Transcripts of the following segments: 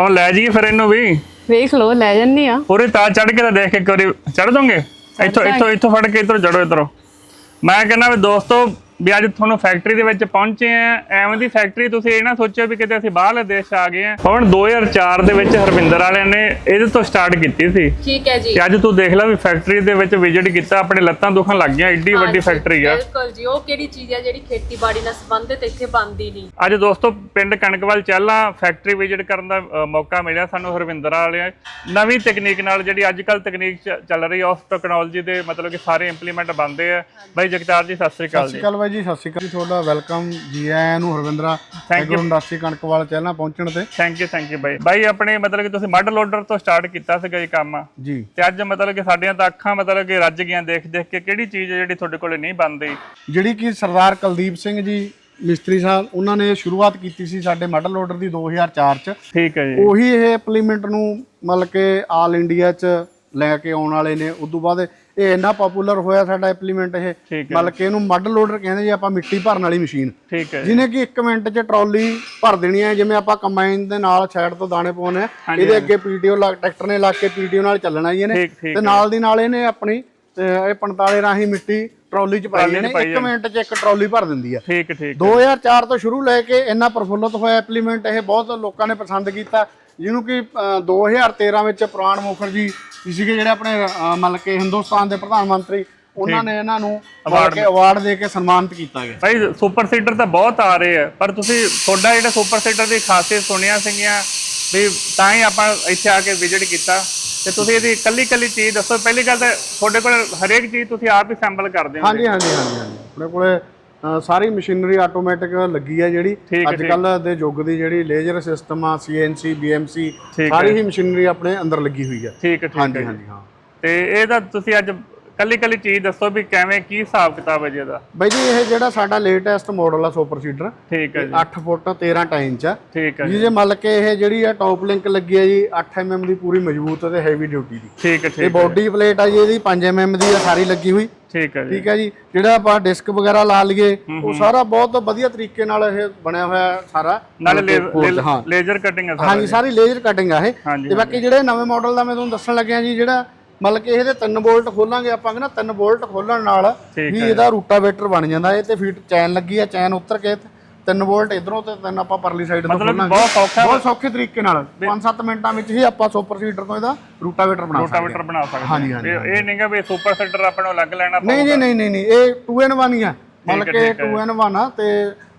ਹੁਣ ਲੈ ਜਾਈਏ ਫਿਰ ਇਹਨੂੰ ਵੀ। ਵੇਖ ਲਓ ਲੈ ਜੰਨੀ ਆ। ਪੂਰੇ ਤਾਂ ਚੜ ਕੇ ਤਾਂ ਦੇਖ ਕੇ ਇੱਕ ਵਾਰੀ। ਚੜ ਦੋਗੇ ਇੱਥੋਂ ਇੱਥੋਂ ਇੱਥੋਂ ਫੜ ਕੇ ਇੱਧਰੋਂ ਚੜੋ ਇੱਧਰੋਂ। ਮੈਂ ਕਹਿੰਦਾ ਵੀ ਦੋਸਤੋ ਵੀ ਅੱਜ ਤੁਹਾਨੂੰ ਫੈਕਟਰੀ ਦੇ ਵਿੱਚ ਪਹੁੰਚੇ ਆ। ਐਵੇਂ ਦੀ ਫੈਕਟਰੀ ਤੁਸੀਂ ਇਹ ਨਾ ਸੋਚਿਓ ਵੀ ਕਿਤੇ ਅਸੀਂ ਬਾਹਰਲੇ ਦੇਸ਼ ਆ ਗਏ ਆ। ਹੁਣ 2004 ਦੇ ਵਿੱਚ ਹਰਵਿੰਦਰ ਵਾਲਿਆਂ ਨੇ ਇਹਦੇ ਤੋਂ ਸਟਾਰਟ ਕੀਤੀ ਸੀ। ਠੀਕ ਹੈ ਜੀ। ਤੇ ਅੱਜ ਤੂੰ ਦੇਖ ਲੈ ਵੀ ਫੈਕਟਰੀ ਦੇ ਵਿੱਚ ਵਿਜ਼ਿਟ ਕੀਤਾ ਆਪਣੇ ਲੱਤਾਂ ਦੁਖਣ ਲੱਗ ਗਈਆਂ ਏਡੀ ਵੱਡੀ ਫੈਕਟਰੀ ਆ। ਬਿਲਕੁਲ ਜੀ। ਉਹ ਕਿਹੜੀ ਚੀਜ਼ ਹੈ ਜਿਹੜੀ ਖੇਤੀਬਾੜੀ ਨਾਲ ਸੰਬੰਧਿਤ ਇੱਥੇ ਬਣਦੀ ਨਹੀਂ? ਅੱਜ ਦੋਸਤੋ ਪਿੰਡ ਕਣਕਵਾਲ ਚਹਿਲਾ ਫੈਕਟਰੀ ਵਿਜ਼ਿਟ ਕਰਨ ਦਾ ਅ, ਮੌਕਾ ਮਿਲਿਆ ਸਾਨੂੰ ਹਰਵਿੰਦਰ ਵਾਲਿਆਂ। ਨਵੀਂ ਤਕਨੀਕ ਨਾਲ ਜਿਹੜੀ ਅੱਜ ਕੱਲ ਤਕਨੀਕ ਚ- ਚੱਲ ਰਹੀ ਹੈ ਉਸ ਟੈਕਨੋਲੋਜੀ ਦੇ ਮਤਲਬ ਕਿ ਸਾਰੇ ਇੰਪਲੀਮੈਂਟ ਬਣਦੇ ਆ। ਬਾਈ ਜਗਤਾਰ ਜੀ ਸਤਿ ਸ੍ਰੀ ਅਕਾਲ ਸਤਿ ਜੀ ਸ਼੍ਰੀ ਅਕਾਲ ਬਾਈ ਜੀ ਸਤਿ ਸ਼੍ਰੀ ਅਕਾਲ ਜੀ ਤੁਹਾਡਾ ਵੈਲਕਮ ਜੀ ਆਇਆਂ ਨੂੰ Harvindra. Agro industry Kanakwal channel ਪਹੁੰਚਣ ਤੇ। ਥੈਂਕ ਯੂ ਥੈਂਕ ਯੂ ਬਾਈ। ਬਾਈ ਆਪਣੇ ਮਤਲਬ ਕਿ ਤੁਸੀਂ ਮੱਡ ਲੋਡਰ ਤੋਂ ਸਟਾਰਟ ਕੀਤਾ ਸੀਗਾ ਇਹ ਕੰਮ। ਜੀ। ਤੇ ਅੱਜ ਮਤਲਬ ਕਿ ਸਾਡੀਆਂ ਤਾਂ ਅੱਖਾਂ ਮਤਲਬ ਕਿ ਰੱਜ ਗਈਆਂ ਦੇਖ ਦੇਖ ਕੇ ਕਿਹੜੀ ਚੀਜ਼ ਹੈ ਜਿਹੜੀ ਤੁਹਾਡੇ ਕੋਲੇ ਨਹੀਂ ਬਣਦੀ? ਜਿਹੜੀ ਕਿ ਸਰਦਾਰ ਕੁਲਦੀਪ ਸਿੰਘ ਜੀ ਮਿਸਤਰੀ ਸਾਹਿਬ ਉਹਨਾਂ ਨੇ ਸ਼ੁਰੂਆਤ ਕੀਤੀ ਸੀ ਸਾਡੇ ਮਾਡਲ ਆਰਡਰ ਦੀ 2004 ਚ। ਠੀਕ ਹੈ ਜੀ। ਉਹੀ ਇਹ ਇੰਪਲੀਮੈਂਟ ਨੂੰ ਮਤਲਬ ਕਿ ਆਲ ਇੰਡੀਆ ਚ ਲੈ ਕੇ ਆਉਣ ਵਾਲੇ ਨੇ। ਉਸ ਤੋਂ ਬਾਅਦ ਇਹ ਇੰਨਾ ਪਪੂਲਰ ਹੋਇਆ ਸਾਡਾ ਇੰਪਲੀਮੈਂਟ ਇਹ। ਮਤਲਬ ਕਿ ਇਹਨੂੰ ਮਾਡਲ ਲੋਡਰ ਕਹਿੰਦੇ ਜੀ ਆਪਾਂ ਮਿੱਟੀ ਭਰਨ ਵਾਲੀ ਮਸ਼ੀਨ ਠੀਕ ਹੈ ਜਿਹਨੇ ਕਿ 1 ਮਿੰਟ 'ਚ ਟਰਾਲੀ ਭਰ ਦੇਣੀ ਹੈ ਜਿਵੇਂ ਆਪਾਂ ਕੰਬਾਈਨ ਦੇ ਨਾਲ ਸਾਈਡ ਤੋਂ ਦਾਣੇ ਪਾਉਣੇ ਆ ਇਹਦੇ ਅੱਗੇ ਪੀਟੀਓ ਲਾ ਟਰੈਕਟਰ ਨੇ ਲਾ ਕੇ ਪੀਟੀਓ ਨਾਲ ਚੱਲਣਾ ਜੀ ਇਹਨੇ। ਤੇ ਨਾਲ ਦੀ ਨਾਲ ਇਹਨੇ ਆਪਣੀ ਇਹ 45 ਰਾਹੀਂ ਮਿੱਟੀ ਟਰਾਲੀ 'ਚ ਪਾਈ ਇਹਨੇ 1 ਮਿੰਟ 'ਚ ਇੱਕ ਟਰਾਲੀ ਭਰ ਦਿੰਦੀ ਆ। ਠੀਕ ਠੀਕ 2004 ਤੋਂ ਸ਼ੁਰੂ ਲੈ ਕੇ ਇੰਨਾ ਪ੍ਰਫੁੱਲਤ ਹੋਇਆ ਇੰਪਲੀਮੈਂਟ ਇਹ ਬਹੁਤ ਲੋਕਾਂ ਨੇ ਪਸੰਦ ਕੀਤਾ। ਜਿਹਨੂੰ ਕਿ ਅ, 2013 ਵਿੱਚ ਪ੍ਰਾਣ ਮੁਖਰਜੀ ਜੀ ਸੀਗੇ ਜਿਹੜੇ ਆਪਣੇ ਮਤਲਬ ਕਿ ਹਿੰਦੁਸਤਾਨ ਦੇ ਪ੍ਰਧਾਨ ਮੰਤਰੀ ਉਹਨਾਂ ਨੇ ਇਹਨਾਂ ਨੂੰ ਕਿ ਅਵਾਰਡ ਦੇ ਕੇ ਸਨਮਾਨਿਤ ਕੀਤਾ ਗਿਆ। ਭਾਈ ਸੁਪਰ ਸੀਡਰ ਤਾਂ ਬਹੁਤ ਆ ਰਹੇ ਆ ਪਰ ਤੁਸੀਂ ਤੁਹਾਡਾ ਜਿਹੜਾ ਸੁਪਰ ਸੀਡਰ ਦੀ ਖਾਸੀਅਤ ਸੁਣੀਆਂ ਸੀਗੀਆਂ ਵੀ ਤਾਂ ਹੀ ਆਪਾਂ ਇੱਥੇ ਆ ਕੇ ਵਿਜ਼ਿਟ ਕੀਤਾ। ਤੇ ਤੁਸੀਂ ਇਹਦੀ ਕੱਲੀ ਕੱਲੀ ਚੀਜ਼ ਦੱਸੋ। ਪਹਿਲੀ ਗੱਲ ਤਾਂ ਤੁਹਾਡੇ ਕੋਲ ਹਰੇਕ ਚੀਜ਼ ਤੁਸੀਂ ਆਪ ਹੀ ਸੈਂਪਲ ਕਰਦੇ ਹੋ ਹਾਂਜੀ ਹਾਂਜੀ ਹਾਂਜੀ ਹਾਂਜੀ। ਆਪਣੇ ਕੋਲੇ ਅ, ਸਾਰੀ ਮਸ਼ੀਨਰੀ ਆਟੋਮੈਟਿਕ ਲੱਗੀ ਹੈ ਜਿਹੜੀ। ਠੀਕ ਹੈ, ਅੱਜ ਕੱਲ ਦੇ ਯੁੱਗ ਦੀ ਜਿਹੜੀ ਲੇਜ਼ਰ ਸਿਸਟਮ ਆ ਸੀਐਨਸੀ ਬੀਐਮਸੀ ਠੀਕ ਸਾਰੀ ਹੀ ਮਸ਼ੀਨਰੀ ਆਪਣੇ ਅੰਦਰ ਲੱਗੀ ਹੋਈ ਹੈ। ਠੀਕ ਹੈ ਠੀਕ ਹਾਂਜੀ ਹੈ ਹਾਂਜੀ ਹਾਂ। ਤੇ ਇਹਦਾ ਤੁਸੀਂ ਅੱਜ ਕੱਲੀ ਕੱਲੀ ਚੀਜ਼ ਦੱਸੋ ਵੀ ਕਿਵੇਂ ਕੀ ਹਿਸਾਬ ਕਿਤਾਬ ਹੈ ਜੀ ਇਹਦਾ? ਬਾਈ ਜੀ ਇਹ ਜਿਹੜਾ ਸਾਡਾ ਲੇਟੈਸਟ ਮਾਡਲ ਆ ਸੁਪਰ ਸੀਡਰ ਠੀਕ ਹੈ ਜੀ। 8 ਫੁੱਟ 13 ਇੰਚ ਆ। ਠੀਕ ਹੈ ਜੀ ਜਿਹਦੇ ਮਤਲਬ ਕਿ ਇਹ ਜਿਹੜੀ ਆ ਟੌਪ ਲਿੰਕ ਲੱਗੀ ਹੈ ਜੀ 8 mm ਦੀ ਪੂਰੀ ਮਜ਼ਬੂਤ ਤੇ ਹੈਵੀ ਡਿਊਟੀ ਦੀ। ਠੀਕ ਹੈ ਇਹ ਠੀਕ ਬਾਡੀ ਪਲੇਟ ਆ ਜੀ ਇਹਦੀ 5 mm ਦੀ ਆ ਸਾਰੀ ਲੱਗੀ ਹੋਈ। ਠੀਕ ਹੈ ਜੀ। ਠੀਕ ਹੈ ਜੀ। ਜਿਹੜਾ ਆਪਾਂ ਡਿਸਕ ਵਗੈਰਾ ਲਾ ਲਈਏ ਉਹ ਸਾਰਾ ਬਹੁਤ ਵਧੀਆ ਤਰੀਕੇ ਨਾਲ ਇਹ ਬਣਿਆ ਹੋਇਆ ਸਾਰਾ। ਨਾਲੇ ਲੇਜ਼ਰ ਕਟਿੰਗ ਹੈ। ਸਾਰਾ ਹਾਂਜੀ ਸਾਰੀ ਲੇਜ਼ਰ ਕਟਿੰਗ ਆ ਇਹ। ਤੇ ਬਾਕੀ ਜਿਹੜੇ ਨਵੇਂ ਮਾਡਲ ਦਾ ਮੈਂ ਤੁਹਾਨੂੰ ਦੱਸਣ ਲੱਗਿਆ ਜੀ ਜਿਹੜਾ ਮਤਲਬ ਕਿ ਇਹਦੇ 3 ਵੋਲਟ ਖੋਲਾਂਗੇ ਆਪਾਂ ਕਹਿੰਦਾ 3 ਵੋਲਟ ਖੋਲਣ ਨਾਲ ਵੀ ਇਹਦਾ ਰੂਟਾਵੇਟਰ ਬਣ ਜਾਂਦਾ। ਇਹ ਤੇ ਫੀਟ ਚੈਨ ਲੱਗੀ ਆ ਚੈਨ ਉੱਤਰ ਕੇ 3 ਵੋਲਟ ਇਧਰੋਂ ਤੇ 3 ਆਪਾਂ ਪਰਲੀ ਸਾਈਡ ਤੋਂ ਖੋਲਾਂਗੇ। ਬਹੁਤ ਸੌਖਾ ਬਹੁਤ ਸੌਖੇ ਤਰੀਕੇ ਨਾਲ। 5-7 ਮਿੰਟਾਂ ਵਿੱਚ ਹੀ ਆਪਾਂ ਸੁਪਰ ਸੀਡਰ ਤੋਂ ਇਹਦਾ ਰੂਟਾਵੇਟਰ ਬਣਾ ਸਕਦੇ ਰੋਟਾਵੇਟਰ ਬਣਾ ਸਕਦੇ ਹਾਂਜੀ, ਹਾਂ। ਹਾਂਜੀ, ਇਹ ਨਹੀਂਗਾ ਵੀ ਸੁਪਰ ਸੀਡਰ ਆਪਾਂ ਨੂੰ ਅਲੱਗ ਲੈਣਾ ਨਹੀਂ ਜੀ ਨਹੀਂ ਨਹੀਂ ਨਹੀਂ ਇਹ 2 in 1 ਹੀ ਆ। ਮਤਲਬ ਕਿ ਠੀਕ ਹੈ। 2 in 1 ਆ ਤੇ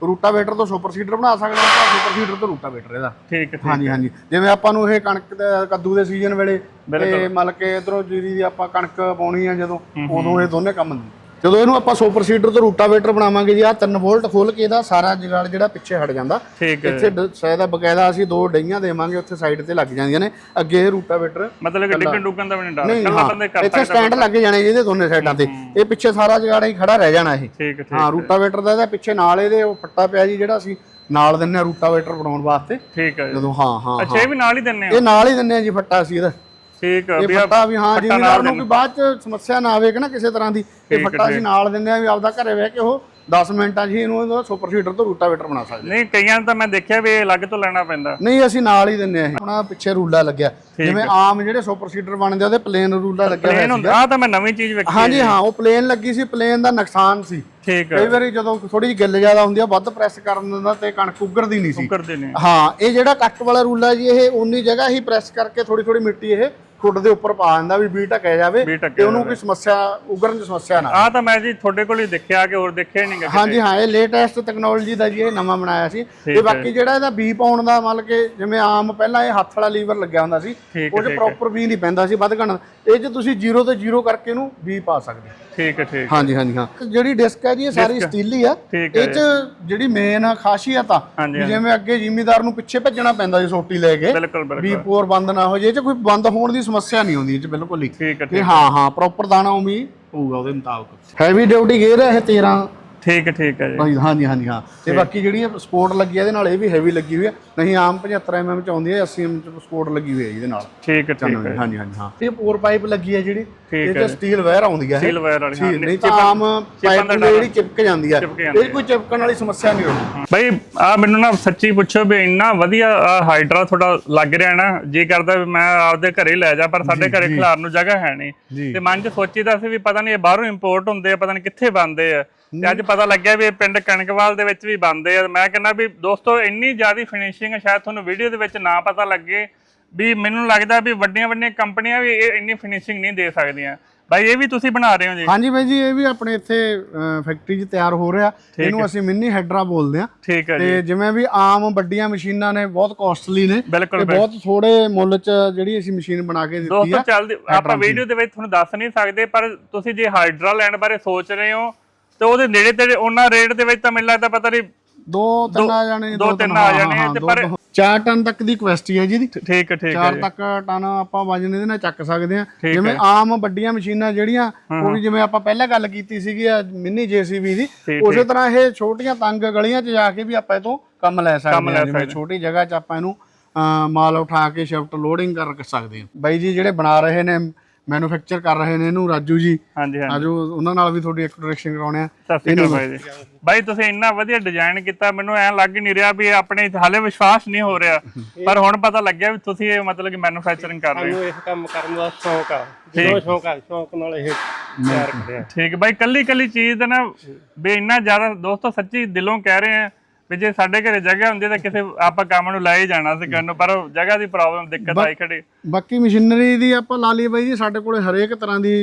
ਰੂਟਾਵੇਟਰ ਤੋਂ ਸੁਪਰ ਸੀਡਰ ਬਣਾ ਸਕਦੇ ਆਪਾਂ ਸੁਪਰ ਸੀਡਰ ਤੋਂ ਰੂਟਾਵੇਟਰ ਇਹਦਾ। ਠੀਕ ਹੈ ਠੀਕ ਹਾਂਜੀ ਹਾਂਜੀ। ਜਿਵੇਂ ਆਪਾਂ ਨੂੰ ਇਹ ਕਣਕ ਦੇ ਕੱਦੂ ਦੇ ਸੀਜ਼ਨ ਵੇਲੇ ਤੇ ਮਤਲਬ ਕਿ ਇਧਰੋਂ ਜੀਰੀ ਦੀ ਆਪਾਂ ਕਣਕ ਪਾਉਣੀ ਆ ਜਦੋਂ ਉਦੋਂ ਇਹ ਦੋਨੇ ਕੰਮ ਹੁੰਦੇ। ਜਦੋਂ ਇਹਨੂੰ ਆਪਾਂ ਸੁਪਰ ਸੀਡਰ ਤੋਂ ਰੂਟਾਵੇਟਰ ਬਣਾਵਾਂਗੇ ਜੀ ਆ 3 ਵੋਲਟ ਖੋਲ ਕੇ ਇਹਦਾ ਸਾਰਾ ਜਗਾੜ ਜਿਹੜਾ ਪਿੱਛੇ ਹਟ ਜਾਂਦਾ। ਇੱਥੇ ਸ਼ਾਇਦ ਬਕਾਇਦਾ ਅਸੀਂ ਦੋ ਡਈਆਂ ਦੇਵਾਂਗੇ ਉੱਥੇ ਸਾਈਡ ਤੇ ਲੱਗ ਜਾਂਦੀਆਂ ਨੇ। ਅੱਗੇ ਇਹ ਰੂਟਾਵੇਟਰ ਮਤਲਬ ਕਿ ਡਿੱਗਣ ਡੁੱਗਣ ਦਾ ਵੀ ਨਹੀਂ ਡਰ। ਕੱਲਾ ਬੰਦੇ ਕਰ ਇੱਥੇ ਸਟੈਂਡ ਲੱਗ ਜਾਣੇ ਜੀ ਇਹਦੇ ਦੋਨੇ ਸਾਈਡਾਂ ਤੇ। ਇਹ ਪਿੱਛੇ ਸਾਰਾ ਜਗਾੜ ਹੀ ਖੜਾ ਰਹਿ ਜਾਣਾ ਇਹ। ਹੈ ਰੂਟਾਵੇਟਰ ਦਾ ਇਹਦਾ ਪਿੱਛੇ ਨਾਲ ਇਹਦੇ ਉਹ ਫੱਟਾ ਪਿਆ ਜੀ ਜਿਹੜਾ ਅਸੀਂ ਨਾਲ ਦਿੰਨੇ ਆ ਰੂਟਾਵੇਟਰ ਬਣਾਉਣ ਵਾਸਤੇ। ਠੀਕ ਹੈ। ਜਦੋਂ ਹਾਂ ਹਾਂ ਅੱਛਾ ਇਹ ਵੀ ਨਾਲ ਹੀ ਦਿੰਨੇ ਆ? ਇਹ ਨਾਲ ਹੀ ਦਿੰਨੇ ਆ ਜੀ ਫੱਟਾ ਅਸੀਂ ਇਹਦਾ। ਠੀਕ ਇਹ ਵੀ ਆ- ਫੱਟਾ ਵੀ ਹਾਂ ਫੱਟਾ ਜ਼ਿਮੀਦਾਰ ਨਾਲ ਨੂੰ ਕੋਈ ਬਾਅਦ ਚ ਸਮੱਸਿਆ ਨਾ ਆਵੇ ਕਿ ਨਾ ਕਿਸੇ ਤਰ੍ਹਾਂ ਦੀ ਇਹ ਫੱਟਾ ਅਸੀਂ ਨਾਲ ਦਿੰਨੇ ਆ ਵੀ ਆਪਦਾ ਘਰੇ ਬਹਿ ਕੇ ਉਹ 10 ਮਿੰਟਾਂ 'ਚ ਹੀ ਇਹਨੂੰ ਇਹਦਾ ਸੁਪਰ ਸੀਡਰ ਤੋਂ ਰੂਟਾਵੇਟਰ ਬਣਾ ਸਕਦੇ। ਨਹੀਂ ਕਈਆਂ ਨੂੰ ਤਾਂ ਮੈਂ ਦੇਖਿਆ ਵੀ ਇਹ ਅਲੱਗ ਤੋਂ ਲੈਣਾ ਪੈਂਦਾ। ਨਹੀਂ ਅਸੀਂ ਨਾਲ ਹੀ ਦਿੰਨੇ ਆ ਇਹ। ਆਪਣਾ ਪਿੱਛੇ ਰੂਲਾ ਲੱਗਿਆ। ਜਿਵੇਂ ਆਮ ਜਿਹੜੇ ਸੁਪਰ ਸੀਡਰ ਬਣਦੇ ਆ ਉਹਦੇ ਪਲੇਨ ਰੂਲਾ ਲੱਗਿਆ ਹੋਇਆ ਪਲੇਨ ਹੁੰਦਾ। ਆ ਤਾਂ ਮੈਂ ਨਵੀਂ ਚੀਜ਼ ਵੇਖੀ ਹਾਂਜੀ ਹਾਂ ਉਹ ਪਲੇਨ ਲੱਗੀ ਸੀ ਪਲੇਨ ਦਾ ਨੁਕਸਾਨ ਸੀ। ਠੀਕ ਹੈ ਕਈ ਵਾਰੀ ਜਦੋਂ ਥੋੜੀ ਜਿਹੀ ਗਿੱਲ ਜ਼ਿਆਦਾ ਹੁੰਦੀ ਆ ਵੱਧ ਪ੍ਰੈਸ ਕਰਨ ਦਿੰਦਾ ਤੇ ਕਣਕ ਉੱਗਰਦੀ ਨਹੀਂ ਸੀ। ਕਰਦੇ ਨੇ ਹਾਂ ਇਹ ਜਿਹੜਾ ਕੱਟ ਵਾਲਾ ਰੂਲਾ ਜੀ ਇਹ ਉਨੀ ਜਗ੍ਹਾ ਹੀ ਪ੍ਰੈਸ ਕਰਕੇ ਥੋੜੀ ਥੋੜੀ ਮਿੱਟੀ ਇਹ ਖੁੱਡ ਦੇ ਉੱਪਰ ਪਾ ਦਿੰਦਾ ਵੀ ਵੀ ਢਕਿਆ ਜਾਵੇ ਢਕਿਆ ਤੇ ਉਹਨੂੰ ਕੋਈ ਸਮੱਸਿਆ ਉਗਰਨ ਦੀ ਸਮੱਸਿਆ ਨਾ ਆ ਤਾਂ ਮੈਂ ਜੀ ਤੁਹਾਡੇ ਕੋਲ ਹੀ ਦੇਖਿਆ ਕਿ ਹੋਰ ਦੇਖਿਆ ਨਹੀਂ ਗਾ ਹਾਂਜੀ ਹਾਂ ਇਹ ਲੇਟੈਸਟ ਟੈਕਨੋਲੋਜੀ ਦਾ ਜੀ ਇਹ ਨਵਾਂ ਬਣਾਇਆ ਸੀ। ਤੇ ਬਾਕੀ ਜਿਹੜਾ ਇਹਦਾ ਬੀ ਪਾਉਣ ਦਾ ਮਤਲਬ ਕਿ ਜਿਵੇਂ ਆਮ ਪਹਿਲਾਂ ਇਹ ਹੱਥ ਵਾਲਾ ਲੀਵਰ ਲੱਗਿਆ ਹੁੰਦਾ ਸੀ ਉਹ 'ਚ ਪ੍ਰੋਪਰ ਬੀ ਨਹੀਂ ਪੈਂਦਾ ਸੀ ਵੱਧ ਘਣ ਇਹ 'ਚ ਤੁਸੀਂ 0 ਤੇ 0 ਕਰਕੇ ਇਹਨੂੰ ਬੀ ਪਾ ਸਕਦੇ ਹੋ। ਠੀਕ ਹੈ ਠੀਕ ਹਾਂਜੀ ਹਾਂਜੀ ਹਾਂ। ਜਿਹੜੀ ਡਿਸਕ ਹੈ ਜੀ ਇਹ ਸਾਰੀ ਸਟੀਲੀ ਆ। ਇਹ 'ਚ ਜਿਹੜੀ ਮੇਨ ਖਾਸੀਅਤ ਆ ਜਿਵੇਂ ਅੱਗੇ ਜ਼ਿਮੀਦਾਰ ਨੂੰ ਪਿੱਛੇ ਭੱਜਣਾ ਪੈਂਦਾ ਸੀ ਸੋਟੀ ਲੈ ਕੇ ਵੀ ਪੋਰ ਬੰਦ ਨਾ ਹੋ ਜੇ ਇਹ 'ਚ ਕੋਈ ਬੰਦ ਹੋਣ ਦੀ ਸਮੱਸਿਆ ਨਹੀਂ ਆਉਂਦੀ ਇਹ 'ਚ ਬਿਲਕੁਲ ਹੀ। ਠੀਕ ਹੈ ਹਾਂ। ਹਾਂ ਪ੍ਰੋਪਰ ਦਾਣਾ ਉਮੀ ਹੋਊਗਾ ਉਹਦੇ ਮੁਤਾਬਕ। ਹੈਵੀ ਡਿਊਟੀ ਗੇਅਰ ਹੈ ਇਹ 13 ਠੀਕ ਹੈ ਠੀਕ ਹੈ ਜੀ। ਹਾਂਜੀ ਹਾਂਜੀ ਹਾਂਜੀ ਹਾਂ। ਤੇ ਬਾਕੀ ਜਿਹੜੀ ਸਪੋਰਟ ਲੱਗੀ ਹੈ ਇਹਦੇ ਨਾਲ ਇਹ ਵੀ ਹੈਵੀ ਲੱਗੀ ਹੋਈ ਹੈ ਨਹੀਂ ਆਮ 75 ਐਮਐਮ ਚ ਆਉਂਦੀ ਹੈ 80 ਐਮਐਮ ਚ ਸਪੋਰਟ ਲੱਗੀ ਹੋਈ ਹੈ ਇਹਦੇ ਨਾਲ। ਠੀਕ ਹੈ ਠੀਕ ਹੈ। ਹਾਂਜੀ ਹਾਂਜੀ ਹਾਂ। ਇਹ ਪੋਰ ਪਾਈਪ ਲੱਗੀ ਹੈ ਜਿਹੜੀ ਇਹ ਤੇ ਸਟੀਲ ਵਾਇਰ ਆਉਂਦੀ ਹੈ ਸੀਲ ਵਾਇਰ ਵਾਲੀ ਹਾਂ ਨਹੀਂ ਤਾਂ ਆਮ ਪਾਈਪ ਜਿਹੜੀ ਚਿਪਕ ਜਾਂਦੀ ਹੈ ਇਹ ਕੋਈ ਚਿਪਕਣ ਵਾਲੀ ਸਮੱਸਿਆ ਨਹੀਂ ਹੋਣੀ। ਬਈ ਆ ਮੈਨੂੰ ਨਾ ਸੱਚੀ ਪੁੱਛੋ ਵੀ ਇੰਨਾ ਵਧੀਆ ਹਾਈਡਰਾ ਤੁਹਾਡਾ ਲੱਗ ਰਿਹਾ ਨਾ ਜੀ ਕਰਦਾ ਵੀ ਮੈਂ ਆਪਦੇ ਘਰੇ ਲੈ ਜਾ ਪਰ ਸਾਡੇ ਘਰੇ ਖਿਲਾਰਨ ਨੂੰ ਜਗ੍ਹਾ ਹੈ ਨਹੀਂ। ਤੇ ਮਨ 'ਚ ਸੋਚੀਦਾ ਸੀ ਵੀ ਪਤਾ ਨਹੀਂ ਇਹ ਬਾਹਰੋਂ ਇੰਪੋਰਟ ਹੁੰਦੇ ਆ ਪਤਾ ਨਹੀਂ ਕਿੱਥੇ ਬਣਦੇ ਆ। ਤੇ ਅੱਜ ਪਤਾ ਲੱਗਿਆ ਵੀ ਇਹ ਪਿੰਡ ਕਣਕਵਾਲ ਦੇ ਵਿੱਚ ਵੀ ਬਣਦੇ ਆ। ਮੈਂ ਕਹਿੰਦਾ ਵੀ ਦੋਸਤੋ ਇੰਨੀ ਜ਼ਿਆਦਾ ਫਿਨਿਸ਼ਿੰਗ ਸ਼ਾਇਦ ਤੁਹਾਨੂੰ ਵੀਡੀਓ ਦੇ ਵਿੱਚ ਨਾ ਪਤਾ ਲੱਗੇ ਵੀ ਮੈਨੂੰ ਲੱਗਦਾ ਵੀ ਵੱਡੀਆਂ ਵੱਡੀਆਂ ਕੰਪਨੀਆਂ ਵੀ ਇਹ ਇੰਨੀ ਫਿਨਿਸ਼ਿੰਗ ਨਹੀਂ ਦੇ ਸਕਦੀਆਂ। ਬਾਈ ਇਹ ਵੀ ਤੁਸੀਂ ਬਣਾ ਰਹੇ ਹੋ ਜੀ? ਹਾਂਜੀ ਬਾਈ ਜੀ ਇਹ ਵੀ ਆਪਣੇ ਇੱਥੇ ਫੈਕਟਰੀ 'ਚ ਤਿਆਰ ਹੋ ਰਿਹਾ। ਇਹਨੂੰ ਅਸੀਂ ਮਿੰਨੀ ਹੈਡਰਾ ਬੋਲਦੇ ਆ ਠੀਕ ਹੈ ਜੀ। ਤੇ ਜਿਵੇਂ ਵੀ ਆਮ ਵੱਡੀਆਂ ਮਸ਼ੀਨਾਂ ਨੇ ਬਹੁਤ ਕਾਸਟਲੀ ਨੇ ਬਿਲਕੁਲ ਤੇ ਬਹੁਤ ਥੋੜੇ ਮੁੱਲ 'ਚ ਜਿਹੜੀ ਅਸੀਂ ਮਸ਼ੀਨ ਬਣਾ ਕੇ ਦਿੱਤੀ ਦੋਸਤੋ ਆ ਚੱਲਦੀ ਆਪਾਂ ਵੀਡੀਓ ਦੇ ਵਿੱਚ ਤੁਹਾਨੂੰ ਦੱਸ ਨਹੀਂ ਸਕਦੇ ਪਰ ਤੁਸੀਂ ਜੇ ਹਾਈਡਰਾ ਲੈਂਡ ਬਾਰੇ ਸੋਚ ਰਹੇ ਹੋ ਤੇ ਉਹਦੇ ਨੇੜੇ ਤੇ ਉਹਨਾਂ ਰੇਟ ਦੇ ਵਿੱਚ ਤਾਂ ਮੈਨੂੰ ਲੱਗਦਾ ਪਤਾ ਨਹੀਂ ਦੋ ਤਿੰਨ ਆ ਜਾਣੇ ਦੋ ਤਿੰਨ ਆ ਜਾਣੇ ਤੇ ਪਰ 4 ਟਨ ਤੱਕ ਦੀ ਕੁਐਸਟੀ ਹੈ ਜੀ ਦੀ ਠੀਕ ਹੈ ਠੀਕ ਹੈ 4 ਤੱਕ ਟਨ ਆਪਾਂ ਵਜਨ ਇਹਦੇ ਨਾਲ ਚੱਕ ਸਕਦੇ ਆ ਜਿਵੇਂ ਆਮ ਵੱਡੀਆਂ ਮਸ਼ੀਨਾਂ ਜਿਹੜੀਆਂ ਉਹ ਵੀ ਜਿਵੇਂ ਆਪਾਂ ਪਹਿਲਾਂ ਗੱਲ ਕੀਤੀ ਸੀਗੀ ਮਿੰਨੀ ਜੀਸੀਬੀ ਦੀ ਠੀਕ, ਉਸੇ ਤਰ੍ਹਾਂ ਇਹ ਛੋਟੀਆਂ ਤੰਗ ਗਲੀਆਂ 'ਚ ਜਾ ਕੇ ਵੀ ਆਪਾਂ ਇਹ ਤੋਂ ਕੰਮ ਲੈ ਸਕਦੇ ਹਾਂ। ਜਿਵੇਂ ਛੋਟੀ ਜਗ੍ਹਾ 'ਚ ਆਪਾਂ ਇਹਨੂੰ ਅਹ, ਮਾਲ ਉਠਾ ਕੇ ਸ਼ਿਫਟ ਲੋਡਿੰਗ ਕਰ ਸਕਦੇ ਹਾਂ। ਬਾਈ ਜੀ ਜਿਹੜੇ ਬਣਾ ਰਹੇ ਨੇ ਮੈਨੂਫੈਕਚਰ ਕਰ ਰਹੇ ਨੇ ਇਹਨੂੰ ਰਾਜੂ ਜੀ। ਹਾਂਜੀ ਹਾਂਜੀ। ਆਜੋ ਉਹਨਾਂ ਨਾਲ ਵੀ ਤੁਹਾਡੀ ਇੰਟਰੋਡਕਸ਼ਨ ਕਰਾਉਣੇ ਆ। ਸਤਿ ਸ਼੍ਰੀ ਅਕਾਲ ਬਾਈ ਜੀ। ਬਾਈ ਤੁਸੀਂ ਇੰਨਾ ਵਧੀਆ ਡਿਜ਼ਾਈਨ ਕੀਤਾ ਮੈਨੂੰ ਐਂ ਲੱਗ ਹੀ ਨਹੀਂ ਰਿਹਾ ਵੀ ਇਹ ਆਪਣੇ ਹਾਲੇ ਵਿਸ਼ਵਾਸ ਨਹੀਂ ਹੋ ਰਿਹਾ। ਪਰ ਹੁਣ ਪਤਾ ਲੱਗਿਆ ਵੀ ਤੁਸੀਂ ਇਹ ਮਤਲਬ ਕਿ ਮੈਨੂਫੈਕਚਰਿੰਗ ਕਰ ਰਹੇ ਹੋ। ਸਾਨੂੰ ਇਸ ਕੰਮ ਕਰਨ ਦਾ ਸ਼ੌਂਕ ਆ। ਜਦੋਂ ਸ਼ੌਂਕ ਆ ਸ਼ੌਂਕ ਨਾਲ ਇਹ ਤਿਆਰ ਕਰਿਆ। ਠੀਕ। ਬਾਈ ਕੱਲੀ ਕੱਲੀ ਚੀਜ਼ ਦਾ ਨਾ ਵੀ ਇੰਨਾ ਜ਼ਿਆਦਾ ਦੋਸਤੋ ਸੱਚੀ ਦਿਲੋਂ ਕਹਿ ਰਹੇ ਆ ਵੀ ਜੇ ਸਾਡੇ ਘਰੇ ਜਗ੍ਹਾ ਹੁੰਦੀ ਤਾਂ ਕਿਸੇ ਆਪਾਂ ਕੰਮ ਨੂੰ ਲੈ ਹੀ ਜਾਣਾ ਸੀ ਕਰਨ ਨੂੰ ਪਰ ਉਹ ਜਗ੍ਹਾ ਦੀ ਪ੍ਰੋਬਲਮ ਦਿੱਕਤ ਆਈ ਖੜੀ। ਬਾਕੀ ਮਸ਼ੀਨਰੀ ਦੀ ਆਪਾਂ ਲਾ ਲਈਏ ਬਾਈ ਜੀ ਸਾਡੇ ਕੋਲੇ ਹਰੇਕ ਤਰ੍ਹਾਂ ਦੀ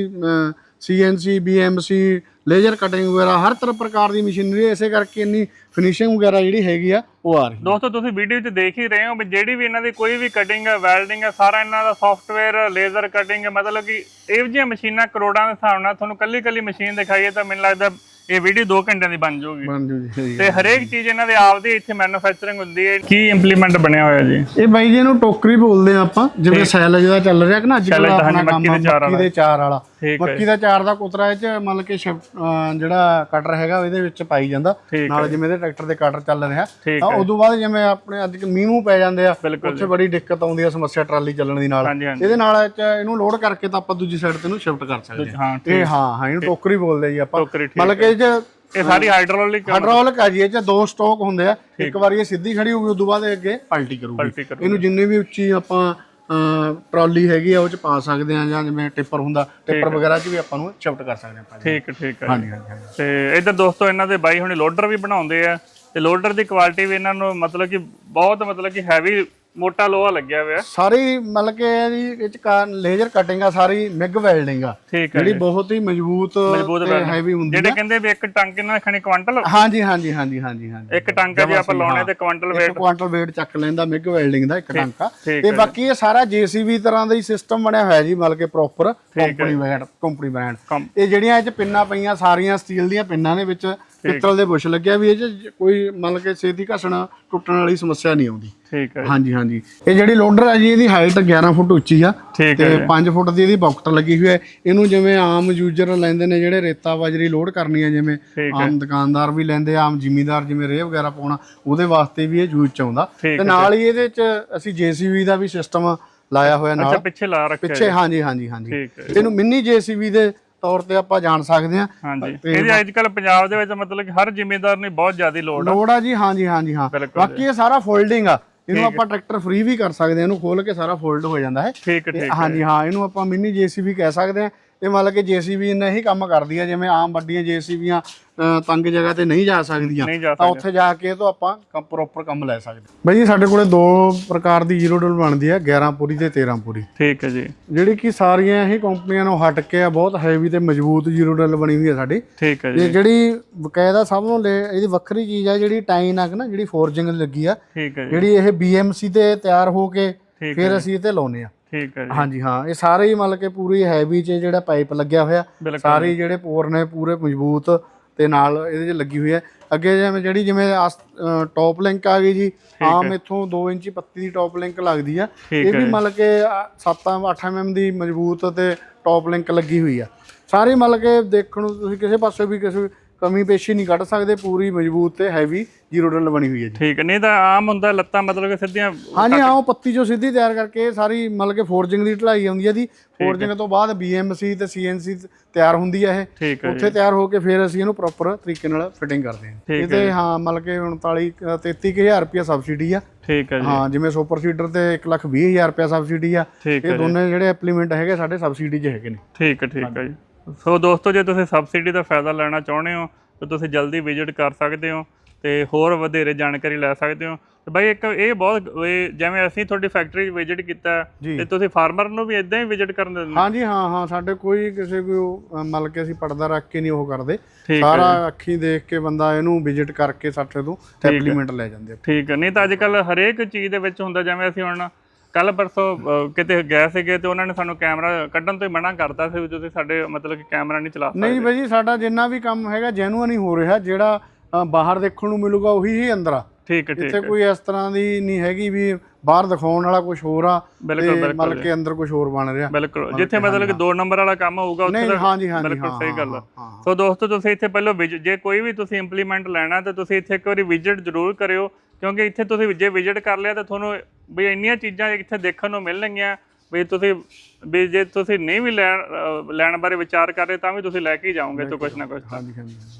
ਸੀਐਨਸੀ ਬੀਐਮਸੀ ਲੇਜ਼ਰ ਕਟਿੰਗ ਵਗੈਰਾ ਹਰ ਤਰ੍ਹਾਂ ਪ੍ਰਕਾਰ ਦੀ ਮਸ਼ੀਨਰੀ ਇਸੇ ਕਰਕੇ ਇੰਨੀ ਫਿਨਿਸ਼ਿੰਗ ਵਗੈਰਾ ਜਿਹੜੀ ਹੈਗੀ ਆ ਉਹ ਆ ਰਹੀ ਦੋਸਤੋ ਤੁਸੀਂ ਵੀਡੀਓ 'ਚ ਦੇਖ ਹੀ ਰਹੇ ਹੋ ਵੀ ਜਿਹੜੀ ਵੀ ਇਹਨਾਂ ਦੀ ਕੋਈ ਵੀ ਕਟਿੰਗ ਹੈ ਵੈਲਡਿੰਗ ਹੈ ਸਾਰਾ ਇਹਨਾਂ ਦਾ ਸੌਫਟਵੇਅਰ ਲੇਜ਼ਰ ਕਟਿੰਗ ਹੈ ਮਤਲਬ ਕਿ ਇਹੋ ਜਿਹੀਆਂ ਮਸ਼ੀਨਾਂ ਕਰੋੜਾਂ ਦੇ ਹਿਸਾਬ ਨਾਲ ਤੁਹਾਨੂੰ ਕੱਲੀ ਕੱਲੀ ਮਸ਼ੀਨ ਦਿਖਾਈਏ ਤਾਂ ਮੈਨੂੰ ਲੱਗਦਾ ਇਹ ਵੀਡੀਓ 2 ਘੰਟਿਆਂ ਦੀ ਬਣ ਜਾਊਗੀ। ਬਣ ਜੂ ਤੇ ਹਰੇਕ ਚੀਜ਼ ਇਹਨਾਂ ਦੇ ਆਪਦੀ ਇੱਥੇ ਮੈਨੂਫੈਕਚਰਿੰਗ ਹੁੰਦੀ ਹੈ। ਕੀ ਇੰਪਲੀਮੈਂਟ ਬਣਿਆ ਹੋਇਆ ਜੀ? ਇਹ ਬਾਈ ਜੀ ਇਹਨੂੰ ਟੋਕਰੀ ਬੋਲਦੇ ਆ ਆਪਾਂ ਜਿਵੇਂ ਸੈਲ ਜਿਹਦਾ ਚੱਲ ਰਿਹਾ ਕਿ ਨਾ ਅੱਜ ਕੱਲ੍ਹ ਆਪਣਾ ਕੰਮ ਦੇ ਮੱਕੀ ਦੇ ਚਾਰ ਵਾਲਾ। ਠੀਕ ਹੈ ਮੱਕੀ ਦਾ ਚਾਰ ਦਾ ਕੁਤਰਾ ਇਹ ਚ ਮਤਲਬ ਕਿ ਜਿਹੜਾ ਕਟਰ ਹੈਗਾ ਇਹਦੇ ਵਿੱਚ ਪਾਈ ਜਾਂਦਾ। ਨਾਲ ਜਿਵੇਂ ਇਹਦੇ ਟਰੈਕਟਰ ਦੇ ਕਟਰ ਚੱਲ ਰਿਹਾ। ਤਾਂ ਉਦੋਂ ਬਾਅਦ ਜਿਵੇਂ ਆਪਣੇ ਅੱਜ ਮੀਂਹ ਮੂੰਹ ਪੈ ਜਾਂਦੇ ਆ ਉੱਥੇ ਬੜੀ ਦਿੱਕਤ ਆਉਂਦੀ ਆ ਸਮੱਸਿਆ ਟਰਾਲੀ ਚੱਲਣ ਦੀ ਨਾਲ। ਇਹਦੇ ਨਾਲ ਇਹਨੂੰ ਲੋਡ ਕਰਕੇ ਤਾਂ ਆਪਾਂ ਦੂਜੀ ਸਾਈਡ ਤੇ ਇਹਨੂੰ ਸ਼ਿਫਟ ਕਰ ਸਕਦੇ ਹਾਂ ਇਹ ਹਾਂ ਹਾਂ ਇਹਨੂੰ ਟੋਕਰੀ ਬੋਲਦੇ ਜੀ ਆਪਾਂ। ਮਤਲਬ ਕਿ ਇਹ 'ਚ ਇਹ ਸਾਰੀ ਹਾਈਡ੍ਰੋਲਿਕ ਹਾਈਡ੍ਰੋਲਿਕ ਆ। ਜੀ ਇਹ 'ਚ ਦੋ ਸਟੋਕ ਹੁੰਦੇ ਆ। ਇੱਕ ਵਾਰੀ ਇਹ ਸਿੱਧੀ ਖੜੀ ਹੋਊਗੀ ਉਦੋਂ ਬਾਅਦ ਇਹ ਅੱਗੇ ਪਲਟੀ ਕਰੂਗੀ। ਇਹਨੂੰ ਜਿੰਨੀ ਵੀ ਉੱਚੀ ਆਪਾਂ ਟਰਾਲੀ ਹੈਗੀ ਆ ਉਹ 'ਚ ਪਾ ਸਕਦੇ ਆ ਜਾਂ ਜਿਵੇਂ ਟਿੱਪਰ ਹੁੰਦਾ ਟਿੱਪਰ ਵਗੈਰਾ 'ਚ ਵੀ ਆਪਾਂ ਨੂੰ ਸ਼ਿਫਟ ਕਰ ਸਕਦੇ ਆਪਾਂ ਠੀਕ ਠੀਕ ਹੈ। ਹਾਂਜੀ ਹਾਂਜੀ ਹਾਂਜੀ। ਤੇ ਇਧਰ ਦੋਸਤੋ ਇਹਨਾਂ ਦੇ ਬਾਈ ਹੁਣੇ ਲੋਡਰ ਵੀ ਬਣਾਉਂਦੇ ਆ। ਤੇ ਲੋਡਰ ਦੀ ਕੁਆਲਿਟੀ ਵੀ ਇਹਨਾਂ ਨੂੰ ਮਤਲਬ ਕਿ ਬਹੁਤ ਮਤਲਬ ਕਿ ਹੈਵੀ ਮੋਟਾ ਲੋਹਾ ਲੱਗਿਆ ਹੋਇਆ। ਸਾਰੀ ਮਤਲਬ ਕਿ ਇਹਦੀ ਇਹ 'ਚ ਲੇਜ਼ਰ ਕਟਿੰਗ ਆ ਸਾਰੀ ਮਿਗ ਵੈਲਡਿੰਗ ਆ। ਠੀਕ ਹੈ ਜਿਹੜੀ ਬਹੁਤ ਹੀ ਮਜ਼ਬੂਤ ਤੇ। ਹੈਵੀ ਹੁੰਦੀ ਜਿਹੜੇ ਕਹਿੰਦੇ ਵੀ ਇੱਕ ਟੰਕ ਇਹਨਾਂ ਖਣੀ ਕੁਆਂਟਲ? ਹਾਂਜੀ ਹਾਂਜੀ ਹਾਂਜੀ ਹਾਂਜੀ ਹਾਂਜੀ। ਇੱਕ ਟੰਕ ਜੇ ਆਪਾਂ ਲਾਉਣੇ ਤੇ ਕੁਆਂਟਲ ਇੱਕ ਕੁਆਂਟਲ weight ਚੱਕ ਲੈਂਦਾ ਮਿਗ ਵੈਲਡਿੰਗ ਦਾ ਇੱਕ ਟਾਂਕਾ ਤੇ ਬਾਕੀ ਇਹ ਸਾਰਾ ਜੀਸੀਬੀ ਤਰ੍ਹਾਂ ਦਾ ਹੀ ਸਿਸਟਮ ਬਣਿਆ ਹੋਇਆ ਜੀ ਮਤਲਬ ਕਿ proper company brand company brand ਇਹ ਜਿਹੜੀਆਂ ਇਹ ਚ ਪਿੰਨਾਂ ਪਈਆਂ ਸਾਰੀਆਂ ਸਟੀਲ ਦੀਆਂ ਪਿੰਨਾਂ ਦੇ ਵਿੱਚ ਪਿੱਤਲ ਦੇ ਬੁਸ਼ ਲੱਗਿਆ ਵੀ ਇਹ ਚ ਕੋਈ ਮਤਲਬ ਕਿ ਛੇਤੀ ਘਸਣਾ ਟੁੱਟਣ ਵਾਲੀ ਸਮੱਸਿਆ ਨਹੀਂ ਆਉਂਦੀ। ਠੀਕ ਹੈ ਹਾਂਜੀ ਹਾਂਜੀ। ਇਹ ਜਿਹੜੀ ਲੋਡਰ ਹੈ ਜੀ ਇਹਦੀ ਹਾਈਟ 11 ਫੁੱਟ ਉੱਚੀ ਆ ਠੀਕ ਤੇ 5 ਫੁੱਟ ਦੀ ਇਹਦੀ ਬੌਕਟ ਲੱਗੀ ਹੋਈ ਹੈ। ਇਹਨੂੰ ਜਿਵੇਂ ਆਮ ਯੂਜ਼ਰ ਲੈਂਦੇ ਨੇ ਜਿਹੜੇ ਰੇਤਾ ਬਾਜਰੀ ਲੋਡ ਕਰਨੀ ਹੈ ਜਿਵੇਂ ਠੀਕ ਆਮ ਦੁਕਾਨਦਾਰ ਵੀ ਲੈਂਦੇ ਆ, ਆਮ ਜ਼ਿਮੀਂਦਾਰ ਜਿਵੇਂ ਰੇਹ ਵਗੈਰਾ ਪਾਉਣਾ ਉਹਦੇ ਵਾਸਤੇ ਵੀ ਇਹ ਯੂਜ਼ ਚ ਆਉਂਦਾ। ਠੀਕ ਤੇ ਨਾਲ ਹੀ ਇਹਦੇ ਚ ਅਸੀਂ ਜੀਸੀਬੀ ਦਾ ਵੀ ਸਿਸਟਮ ਲਾਇਆ ਹੋਇਆ ਅੱਛਾ ਨਾਲ। ਪਿੱਛੇ ਲਾ ਰੱਖਿਆ ਪਿੱਛੇ ਹਾਂਜੀ ਹਾਂਜੀ ਹਾਂਜੀ। ਠੀਕ ਹੈ ਇਹਨੂੰ ਮਿੰਨੀ ਜੀਸੀਬੀ ਦੇ ਤੌਰ ਤੇ ਆਪਾਂ ਜਾਣ ਸਕਦੇ ਹਾਂ। ਹਾਂਜੀ। ਇਹਦੀ ਅੱਜ ਕੱਲ ਪੰਜਾਬ ਦੇ ਵਿੱਚ ਮਤਲਬ ਕਿ ਹਰ ਜ਼ਿਮੀਂਦਾਰ ਨੂੰ ਬਹੁਤ ਜ਼ਿਆਦਾ ਲੋੜ ਆ। ਲੋਡ ਆ ਜੀ ਹਾਂਜੀ ਹਾਂਜੀ ਹਾਂ। ਬਿਲਕੁਲ ਬਾਕੀ ਇਹ ਸਾਰਾ ਫੋਲਡਿੰਗ ਆ। ਇਹਨੂੰ ਆਪਾਂ ਟਰੈਕਟਰ ਫ੍ਰੀ ਵੀ ਕਰ ਸਕਦੇ ਹਾਂ ਇਹਨੂੰ ਖੋਲ ਕੇ ਸਾਰਾ ਫੋਲਡ ਹੋ ਜਾਂਦਾ ਹੈ। ਠੀਕ ਠੀਕ ਹਾਂਜੀ ਹਾਂ। ਇਹਨੂੰ ਆਪਾਂ ਮਿੰਨੀ ਜੀਸੀਬੀ ਕਹਿ ਸਕਦੇ ਹਾਂ। ਇਹ ਮਤਲਬ ਕਿ ਜੀਸੀਬੀ ਇੰਨਾ ਹੀ ਕੰਮ ਕਰਦੀ ਹੈ ਜਿਵੇਂ ਆਮ ਵੱਡੀਆਂ ਜੀਸੀਬੀਆਂ ਤੰਗ ਜਗ੍ਹਾ ਤੇ ਨਹੀਂ ਜਾ ਸਕਦੀਆਂ ਤਾਂ ਉੱਥੇ ਜਾ ਕੇ ਇਹ ਤੋਂ ਆਪਾਂ ਪ੍ਰੋਪਰ ਕੰਮ ਲੈ ਸਕਦੇ ਬਾਈ ਜੀ ਸਾਡੇ ਕੋਲੇ ਦੋ ਪ੍ਰਕਾਰ ਦੀ ਜ਼ੀਰੋ ਡਲ ਬਣਦੀ ਹੈ 11 ਪੂਰੀ ਤੇ 13 ਪੂਰੀ। ਠੀਕ ਹੈ ਜੀ। ਜਿਹੜੀ ਕਿ ਸਾਰੀਆਂ ਹੀ ਕੰਪਨੀਆਂ ਨੂੰ ਹਟ ਕੇ ਆ ਬਹੁਤ ਹੈਵੀ ਤੇ ਮਜ਼ਬੂਤ ਜ਼ੀਰੋ ਡਲ ਬਣੀ ਹੋਈ ਹੈ ਸਾਡੀ। ਠੀਕ ਹੈ ਜੀ। ਇਹ ਜਿਹੜੀ ਬਕਾਇਦਾ ਸਭ ਨੂੰ ਲੈ- ਇਹਦੀ ਵੱਖਰੀ ਚੀਜ਼ ਆ ਜਿਹੜੀ ਟਾਈਨ ਆ ਨਾ ਜਿਹੜੀ ਫੋਰਜਿੰਗ ਲੱਗੀ ਆ ਠੀਕ ਹੈ ਜੀ। ਜਿਹੜੀ ਇਹ BMC ਤੇ ਤਿਆਰ ਹੋ ਕੇ ਫਿਰ ਅਸੀਂ ਇਹ ਤੇ ਲਾਉਨੇ ਆ। ਠੀਕ ਹੈ ਜੀ। ਹਾਂਜੀ ਹਾਂ ਇਹ ਸਾਰੇ ਹੀ ਮਤਲਬ ਕਿ ਪੂਰੀ ਹੈਵੀ ਚ ਜਿਹੜਾ ਪਾਈਪ ਲੱਗਿਆ ਹੋਇਆ ਸਾਰੇ ਜਿਹੜੇ ਪੋਰ ਨੇ ਪੂਰੇ ਮਜ਼ਬੂਤ ਤੇ ਨਾਲ ਇਹਦੇ ਚ ਲੱਗੀ ਹੋਈ ਹੈ। ਅੱਗੇ ਜਿਵੇਂ ਜਿਹੜੀ ਜਿਵੇਂ ਟੌਪ ਲਿੰਕ ਆ ਗਈ ਜੀ ਆਮ ਇੱਥੋਂ 2 ਇੰਚੀ ਪੱਤੀ ਦੀ ਟੌਪ ਲਿੰਕ ਲੱਗਦੀ ਆ। ਇਹ ਵੀ ਮਤਲਬ ਕਿ 7 8 mm ਦੀ ਮਜ਼ਬੂਤ ਤੇ ਟੌਪ ਲਿੰਕ ਲੱਗੀ ਹੋਈ ਆ। ਸਾਰੀ ਮਤਲਬ ਕਿ ਦੇਖਣ ਨੂੰ ਤੁਸੀਂ ਕਿਸੇ ਪਾਸੇ ਵੀ ਕਿਸੇ ਕਮੀ ਪੇਸ਼ੀ ਨਹੀਂ ਕੱਢ ਸਕਦੇ ਪੂਰੀ ਮਜ਼ਬੂਤ ਤੇ ਹੈਵੀ ਜ਼ੀਰੋ ਡਲ ਬਣੀ ਹੋਈ ਹੈ ਜੀ। ਠੀਕ ਨਹੀਂ ਤਾਂ ਆਮ ਹੁੰਦਾ ਲੱਤਾਂ ਮਤਲਬ ਕਿ ਸਿੱਧੀਆਂ ਹਾਂਜੀ ਹਾਂ ਉਹ ਪੱਤੀ ਜੋ ਸਿੱਧੀ ਤਿਆਰ ਕਰਕੇ ਸਾਰੀ ਮਤਲਬ ਕਿ ਫੋਰਜਿੰਗ ਦੀ ਢਲਾਈ ਆਉਂਦੀ ਹੈ ਜੀ। ਫੋਰਜਿੰਗ ਤੋਂ ਬਾਅਦ BMC ਤੇ CNC ਤਿਆਰ ਹੁੰਦੀ ਹੈ ਇਹ। ਉੱਥੇ ਤਿਆਰ ਹੋ ਕੇ ਫਿਰ ਅਸੀਂ ਇਹਨੂੰ ਪ੍ਰੋਪਰ ਤਰੀਕੇ ਨਾਲ ਫਿਟਿੰਗ ਕਰਦੇ ਹਾਂ। ਇਹਦੇ ਹਾਂ ਮਤਲਬ ਕਿ 39 ਅ, 33000 ਰੁਪਏ ਸਬਸਿਡੀ ਆ। ਠੀਕ ਹੈ ਜੀ। ਹਾਂ ਜਿਵੇਂ ਸੁਪਰ ਸੀਡਰ ਤੇ 120000 ਰੁਪਏ ਸਬਸਿਡੀ ਆ। ਇਹ ਦੋਨੇ ਜਿਹੜੇ ਐਪਲੀਮੈਂਟ ਹੈਗੇ ਸਾਡੇ ਸਬਸਿਡੀ 'ਚ ਹੈਗੇ ਨੇ। ਠੀਕ ਹੈ ਠੀਕ ਹੈ ਜੀ। ਸੋ ਦੋਸਤੋ ਜੇ ਤੁਸੀਂ ਸਬਸਿਡੀ ਦਾ ਫਾਇਦਾ ਲੈਣਾ ਚਾਹੁੰਦੇ ਹੋ ਤਾਂ ਤੁਸੀਂ ਜਲਦੀ ਵਿਜ਼ਿਟ ਕਰ ਸਕਦੇ ਹੋ ਤੇ ਹੋਰ ਵਧੇਰੇ ਜਾਣਕਾਰੀ ਲੈ ਸਕਦੇ ਹੋ। ਤੇ ਬਾਈ ਇੱਕ ਇਹ ਬਹੁਤ ਇਹ ਜਿਵੇਂ ਅਸੀਂ ਤੁਹਾਡੀ ਫੈਕਟਰੀ ਵਿਜ਼ਿਟ ਕੀਤਾ। ਤੇ ਤੁਸੀਂ ਫਾਰਮਰ ਨੂੰ ਵੀ ਇਦਾਂ ਹੀ ਵਿਜ਼ਿਟ ਕਰਨ ਦਿੰਦੇ ਹਾਂਜੀ ਹਾਂ ਹਾਂ ਸਾਡੇ ਕੋਈ ਕਿਸੇ ਕੋਈ ਮਤਲਬ ਕਿ ਅਸੀਂ ਪਰਦਾ ਰੱਖ ਕੇ ਨਹੀਂ ਉਹ ਕਰਦੇ। ਸਾਰਾ ਅੱਖੀ ਦੇਖ ਕੇ ਬੰਦਾ ਇਹਨੂੰ ਵਿਜ਼ਿਟ ਕਰਕੇ ਸਾਡੇ ਤੋਂ ਐਪਲੀਮੈਂਟ ਲੈ ਜਾਂਦੇ ਆ। ਠੀਕ ਹੈ। ਨਹੀਂ ਤਾਂ ਅੱਜ ਕੱਲ ਹਰੇਕ ਚੀਜ਼ ਦੇ ਵਿੱਚ ਹੁੰਦਾ ਜਿਵੇਂ ਅਸੀਂ ਹੁਣ ਕੱਲ ਪਰਸੋਂ ਕਿਤੇ ਗਏ ਸੀਗੇ ਤੇ ਉਹਨਾਂ ਨੇ ਸਾਨੂੰ ਕੈਮਰਾ ਕੱਢਣ ਤੋਂ ਹੀ ਮਨਾ ਕਰਤਾ ਸੀ ਵੀ ਤੁਸੀਂ ਸਾਡੇ ਮਤਲਬ ਕਿ ਕੈਮਰਾ ਨਹੀਂ ਚਲਾ ਸਕਦੇ ਨਹੀਂ ਬਾਈ ਜੀ ਸਾਡਾ ਜਿੰਨਾ ਵੀ ਕੰਮ ਹੈਗਾ ਜੈਨੂਅਨ ਹੀ ਹੋ ਰਿਹਾ। ਜਿਹੜਾ ਅ, ਬਾਹਰ ਦੇਖਣ ਨੂੰ ਮਿਲੂਗਾ ਉਹੀ ਹੀ ਅੰਦਰ ਆ। ਠੀਕ ਹੈ ਠੀਕ ਇੱਥੇ ਕੋਈ ਇਸ ਤਰ੍ਹਾਂ ਦੀ ਨਹੀਂ ਹੈਗੀ ਵੀ ਬਾਹਰ ਦਿਖਾਉਣ ਵਾਲਾ ਕੁਝ ਹੋਰ ਆ ਬਿਲਕੁਲ, ਬਿਲਕੁਲ। ਮਤਲਬ ਕਿ ਅੰਦਰ ਕੁਝ ਹੋਰ ਬਣ ਰਿਹਾ। ਬਿਲਕੁਲ। ਜਿੱਥੇ ਮਤਲਬ ਕਿ 2 ਨੰਬਰ ਵਾਲਾ ਕੰਮ ਹੋਊਗਾ ਉੱਥੇ ਨਹੀਂ ਤਾਂ ਹਾਂਜੀ ਹਾਂਜੀ ਬਿਲਕੁਲ ਹਾਂ ਸਹੀ ਗੱਲ ਆ। ਹਾਂ, ਹਾਂ। ਸੋ ਦੋਸਤੋ ਤੁਸੀਂ ਇੱਥੇ ਪਹਿਲਾਂ ਵਿਜ- ਜੇ ਕੋਈ ਵੀ ਤੁਸੀਂ ਇੰਪਲੀਮੈਂਟ ਲੈਣਾ ਤਾਂ ਤੁਸੀਂ ਇੱਥੇ ਇੱਕ ਵਾਰੀ ਵਿਜ਼ਿਟ ਜ਼ਰੂਰ ਕਰਿਓ। ਕਿਉਂਕਿ ਇੱਥੇ ਤੁਸੀਂ ਜੇ ਵਿਜ਼ਿਟ ਕਰ ਲਿਆ ਤਾਂ ਤੁਹਾਨੂੰ ਵੀ ਇੰਨੀਆਂ ਚੀਜ਼ਾਂ ਇੱਥੇ ਦੇਖਣ ਨੂੰ ਮਿਲਣਗੀਆਂ ਵੀ ਤੁਸੀਂ ਵੀ ਜੇ ਤੁਸੀਂ ਨਹੀਂ ਵੀ ਲੈਣ ਲੈਣ ਬਾਰੇ ਵਿਚਾਰ ਕਰ ਰਹੇ ਤਾਂ ਵੀ ਤੁਸੀਂ ਲੈ ਕੇ ਹੀ ਜਾਓਗੇ ਤੋਂ ਕੁਝ ਨਾ ਕੁਝ ਤਾਂ। ਹਾਂਜੀ ਹਾਂਜੀ।